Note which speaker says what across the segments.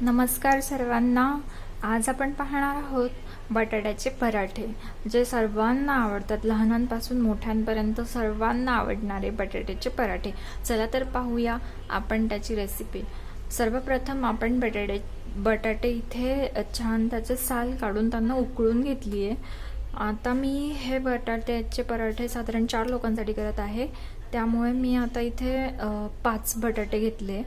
Speaker 1: नमस्कार सर्वांना. आज आपण पाहणार आहोत बटाट्याचे पराठे जे सर्वांना आवडतात. लहानांपासून मोठ्यांपर्यंत सर्वांना आवडणारे बटाट्याचे पराठे. चला तर पाहूया आपण त्याची रेसिपी सर्वप्रथम आपण बटाटे बटाटे इथे छान त्याचे साल काढून त्यांना उकळून घेतली आहे आता मी हे बटाट्याचे पराठे साधारण चार लोकांसाठी करत आहे. त्यामुळे मी आता इथे पाच बटाटे घेतले.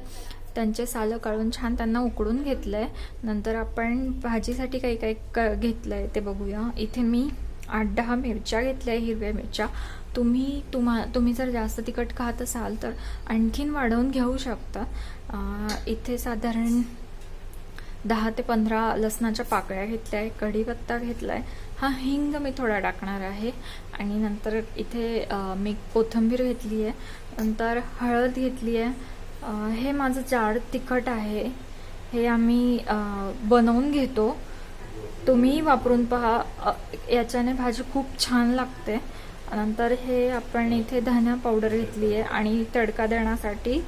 Speaker 1: त्यांचे सालं काढून छान त्यांना उकडून घेतलं आहे नंतर आपण भाजीसाठी काही काही क घेतलं आहे ते बघूया. इथे मी आठ दहा मिरच्या घेतल्या आहे हिरव्या मिरच्या. तुम्ही तुम्हा तुम्ही जर जास्त तिखट खात असाल तर आणखीन वाढवून घेऊ शकता. इथे साधारण दहा ते पंधरा लसणाच्या पाकळ्या घेतल्या आहे कढीपत्ता घेतला आहे हा हिंग मी थोडा टाकणार आहे. आणि नंतर इथे मी कोथिंबीर घेतली आहे नंतर हळद घेतली आहे हे माझं जाड तिखट आहे. हे आम्ही बनवून घेतो. तुम्ही वापरून पहा. याच्याने भाजी खूप छान लागते. नंतर हे आपण इथे धना पावडर घेतली आहे आणि तडका देण्यासाठी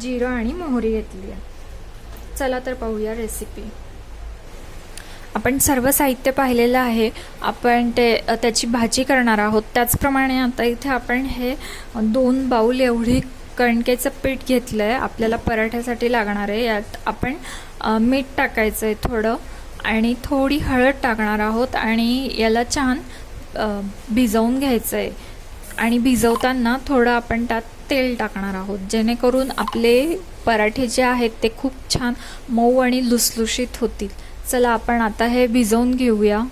Speaker 1: जिरं आणि मोहरी घेतली आहे चला तर पाहूया रेसिपी आपण सर्व साहित्य पाहिलेलं आहे. आपण ते त्याची भाजी करणार आहोत. त्याचप्रमाणे आता इथे आपण हे दोन बाऊल एवढी कणकेचं पीठ घेतलं आहे आपल्याला पराठ्यासाठी लागणार आहे. यात आपण मीठ टाकायचं आहे थोडं आणि थोडी हळद टाकणार आहोत आणि याला छान भिजवून घ्यायचं आहे आणि भिजवताना थोडं आपण त्यात तेल टाकणार आहोत जेणेकरून आपले पराठे जे आहेत ते खूप छान मऊ आणि लुसलुशीत होतील. चला आपण आता हे भिजवून घेऊया.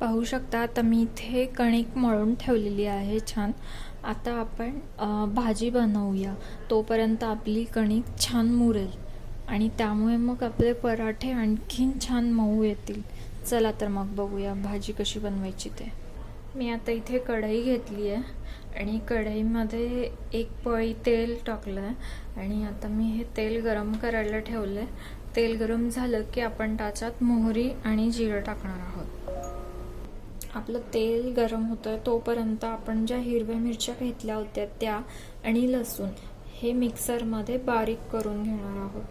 Speaker 1: पाहू शकता आता मी इथे कणिक मळून ठेवलेली आहे छान. आता आपण भाजी बनवूया. तोपर्यंत आपली कणिक छान मुरेल. आणि त्यामुळे मग आपले पराठे आणखीन छान मऊ येतील. चला तर मग बघूया भाजी कशी बनवायची ते. मी आता इथे कढई घेतली आहे. आणि कढईमध्ये एक पळी तेल टाकलं आहे आणि आता मी हे तेल गरम करायला ठेवलं आहे तेल गरम झालं की आपण त्याच्यात मोहरी आणि जिरं टाकणार आहोत. आपलं तेल गरम होतं तोपर्यंत आपण ज्या हिरव्या मिरच्या घेतल्या होत्या त्या आणि लसूण हे मिक्सरमध्ये बारीक करून घेणार आहोत.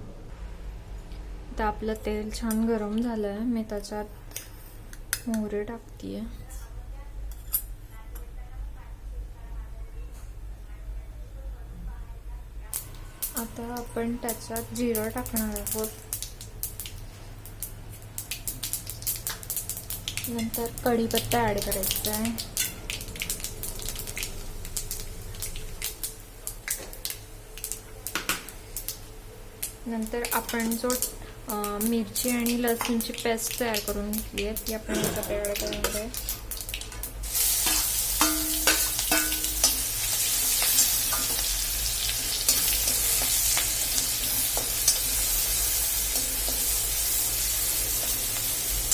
Speaker 1: आता आपलं तेल छान गरम झालं आहे मी त्याच्यात मोहरे टाकते आता आपण त्याच्यात जिरं टाकणार आहोत. नंतर कढीपत्ता ॲड करायचा आहे. नंतर आपण जो मिरची आणि लसूणची पेस्ट तयार करून घेतली आहे ती आपण ॲड करणार आहे.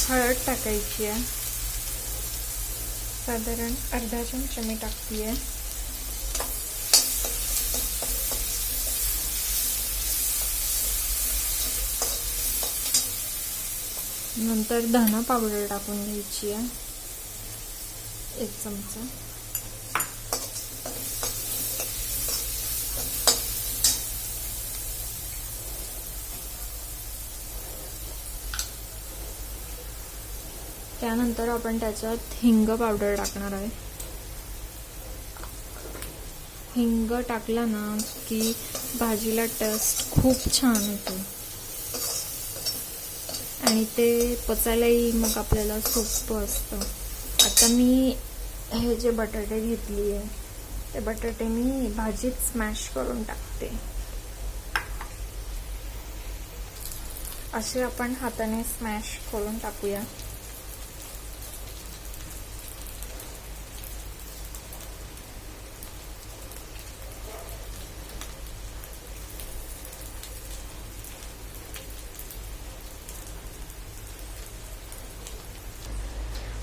Speaker 1: हळद टाकायची आहे. साधारण अर्धा चमचा मी टाकते आहे नंतर धना पावडर टाकून घ्यायची आहे. एक चमचा. त्यानंतर आपण त्याच्यात हिंग पावडर टाकणार आहे. हिंग टाकला ना की भाजीला टेस्ट खूप छान येतो. आणि ते पचायलाही मग आपल्याला सोपं असतं. आता मी हे जे बटाटे घेतली आहे ते बटाटे मी भाजीत स्मॅश करून टाकते. असे आपण हाताने स्मॅश करून टाकूया.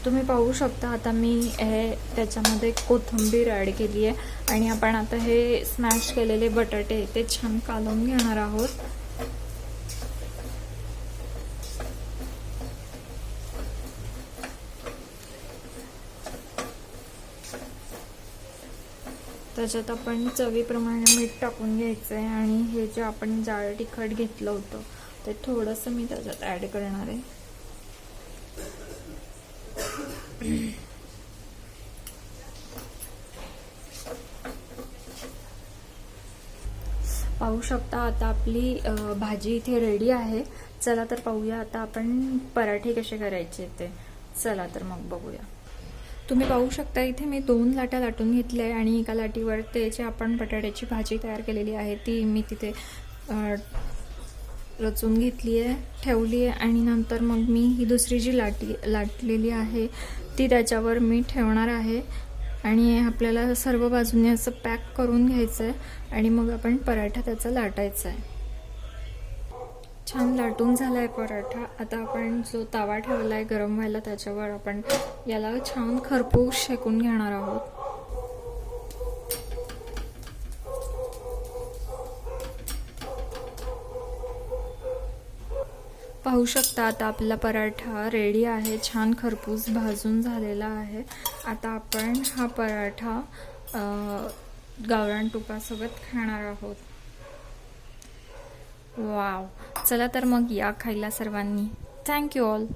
Speaker 1: तुम्ही पाहू शकता आता मी हे त्याच्यामध्ये कोथिंबीर ॲड केली आहे आणि आपण आता हे स्मॅश केलेले बटाटे ते छान कालवून घेणार आहोत. त्याच्यात आपण चवीप्रमाणे मीठ टाकून घ्यायचं आहे आणि हे जे आपण जाळ तिखट घेतलं होतं ते थोडंसं मी त्याच्यात ॲड करणार आहे. पाहू शकता. आता आपली भाजी इथे रेडी आहे. चला तर पाहूया आता आपण पराठे कसे करायचे ते. चला तर मग बघूया. तुम्ही पाहू शकता इथे मी दोन लाटा लाटून घेतल्या आहे आणि एका लाटीवर ते जे आपण बटाट्याची भाजी तयार केलेली आहे. ती मी तिथे रचून घेतली आहे ठेवली आहे आणि नंतर मग मी ही दुसरी जी लाटी लाटलेली आहे ती त्याच्यावर मी ठेवणार आहे. आणि आपल्याला सर्व बाजूने असं पॅक करून घ्यायचं आहे आणि मग आपण पराठा त्याचा लाटायचा आहे छान लाटून झाला आहे पराठा. आता आपण जो तवा ठेवला आहे गरम व्हायला त्याच्यावर आपण याला छान खरपूस शेकून घेणार आहोत. पाहू शकता आता आपला पराठा रेडी आहे. छान खरपूस भाजून झालेला आहे. आता आपण हा पराठा गावरान तुपासोबत खाणार आहोत. वाव. चला तर मग या खायला सर्वांनी. Thank you all